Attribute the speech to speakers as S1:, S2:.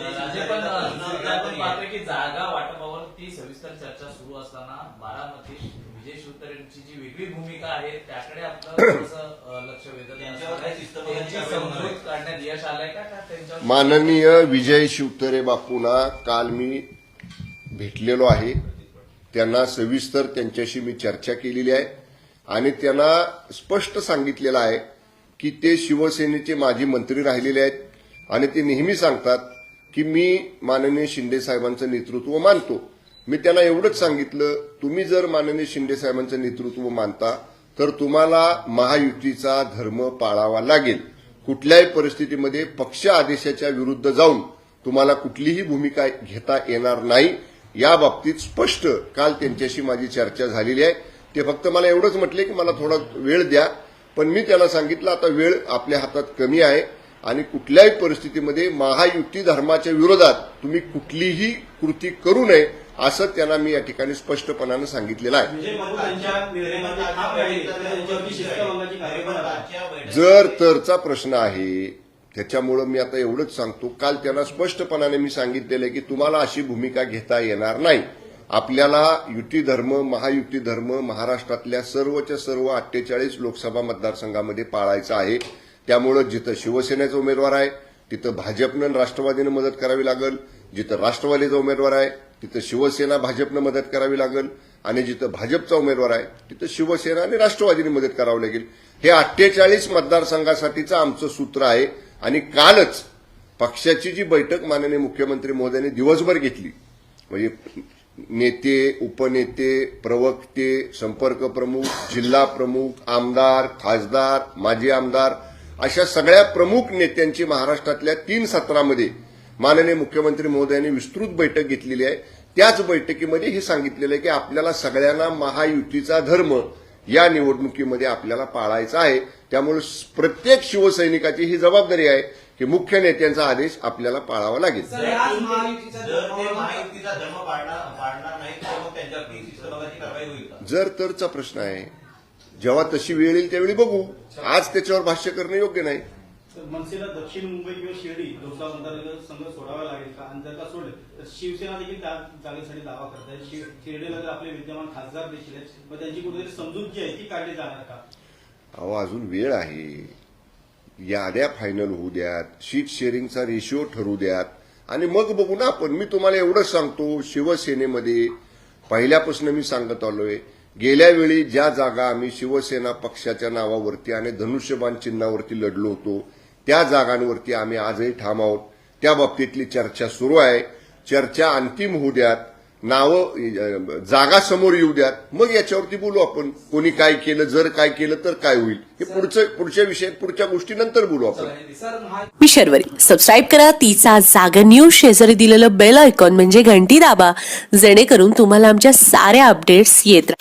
S1: राजे पण आपण की जागा वाटपावर ती सविस्तर चर्चा सुरू असताना बारामतीत विजय शिवतरेंची जी वेगळी भूमिका आहे त्याकडे आपलं लक्ष वेधत काढण्यात यश आलंय का?
S2: माननीय विजय शिवतरे बापूंना काल मी भेटलेलो आहे. त्यांना सविस्तर त्यांच्याशी मी चर्चा केलेली आहे. आणि त्यांना स्पष्ट सांगितलेलं आहे की ते शिवसेनेचे माजी मंत्री राहिलेले आहेत. आणि ते नेहमी सांगतात की मी माननीय शिंदे साहेबांचं नेतृत्व मानतो. मी त्यांना एवढंच सांगितलं तुम्ही जर माननीय शिंदे साहेबांचं नेतृत्व मानता तर तुम्हाला महायुतीचा धर्म पाळावा लागेल. कुठल्याही परिस्थितीमध्ये पक्ष आदेशाच्या विरुद्ध जाऊन तुम्हाला कुठलीही भूमिका घेता येणार नाही. या बाबतीत स्पष्ट काल त्यांच्याशी माझी चर्चा झालेली आहे. ते फक्त मला एवढंच म्हटले की मला थोडा वेळ द्या. पण मी त्यांना सांगितलं आता वेळ आपल्या हातात कमी आहे. आणि कुठल्याही परिस्थितीमध्ये महायुती धर्माच्या विरोधात तुम्ही कुठलीही कृती करू नये असं त्यांना मी या ठिकाणी स्पष्टपणानं सांगितलेलं आहे.
S3: आहे.
S2: जर तरचा प्रश्न आहे त्याच्यामुळं मी आता एवढंच सांगतो. काल त्यांना स्पष्टपणाने मी सांगितलेलं आहे की तुम्हाला अशी भूमिका घेता येणार नाही. आपल्याला युती धर्म महायुती धर्म महाराष्ट्रातल्या सर्वच्या सर्व अठ्ठेचाळीस लोकसभा मतदारसंघामध्ये पाळायचा आहे. त्यामुळं जिथं शिवसेनेचा उमेदवार आहे तिथं भाजपनं आणि राष्ट्रवादीनं मदत करावी लागेल. जिथं राष्ट्रवादीचा उमेदवार आहे तिथं शिवसेना भाजपनं मदत करावी लागेल. आणि जिथं भाजपचा उमेदवार आहे तिथं शिवसेना आणि राष्ट्रवादीने मदत करावी लागेल. हे अठ्ठेचाळीस मतदारसंघासाठीचं आमचं सूत्र आहे. आणि कालच पक्षाची जी बैठक माननीय मुख्यमंत्री महोदयांनी दिवसभर घेतली. म्हणजे नेते उपनेते प्रवक्ते संपर्क प्रमुख जिल्हा प्रमुख आमदार खासदार माजी आमदार अशा सगळ्या प्रमुख नेत्यांची महाराष्ट्रातल्या तीन सत्रामध्ये माननीय मुख्यमंत्री महोदयांनी विस्तृत बैठक घेतलेली आहे. त्याच बैठकीमध्ये हे सांगितलेलं आहे की आपल्याला सगळ्यांना महायुतीचा धर्म या निवडणुकीमध्ये आपल्याला पाळायचा आहे. त्यामुळे प्रत्येक शिवसैनिकाची ही जबाबदारी आहे की मुख्य नेत्यांचा आदेश आपल्याला पाळावा लागेल.
S4: जर ते महायुतीचा धर्म पाळणार पाळणार नाही तर मग त्यांच्यावरती शिस्तभंगाची कारवाई होईल का?
S2: जर तरचा प्रश्न आहे जेव्हा तशी वेळ येईल त्यावेळी बघू. आज त्याच्यावर भाष्य करणं योग्य नाही.
S3: मनसेला दक्षिण मुंबई किंवा शिर्डी लोकसभा मतदारसंघ सोडावा लागेल का? आणि जर का सोडले तर शिवसेना देखील त्या जागेसाठी दावा करत आहे. शिर्डीला तर आपले विद्यमान खासदार देखील आहेत मग त्यांची कुठेतरी समजूत जी आहे ती काढली जाणार का?
S2: अहो अजून वेळ आहे. याद्या फायनल होऊ द्यात सीट शेअरिंगचा रेशिओ ठरू द्यात. आणि मग बघू ना आपण. मी तुम्हाला एवढंच सांगतो शिवसेनेमध्ये पहिल्यापासून मी सांगत आलोय गेल्या वेळी ज्या जागा आम्ही शिवसेना पक्षाच्या नावावरती आणि धनुष्यबाण चिन्हावरती लढलो होतो त्या जागांवरती आम्ही आजही ठाम आहोत. त्या बाबतीतली चर्चा सुरू आहे. चर्चा अंतिम होऊ द्यात. नावं जागा समोर येऊ द्यात. मग याच्यावरती बोलू आपण. कोणी काय केलं जर काय केलं तर काय होईल? हे पुढचं पुढच्या विषयात पुढच्या गोष्टी नंतर बोलू आपण.
S5: मी शर्वरी. सबस्क्राईब करा. तिचा जागर न्यूज शेजारी दिलेलं बेल आयकॉन म्हणजे घंटी दाबा. जेणेकरून तुम्हाला आमच्या साऱ्या अपडेट्स येत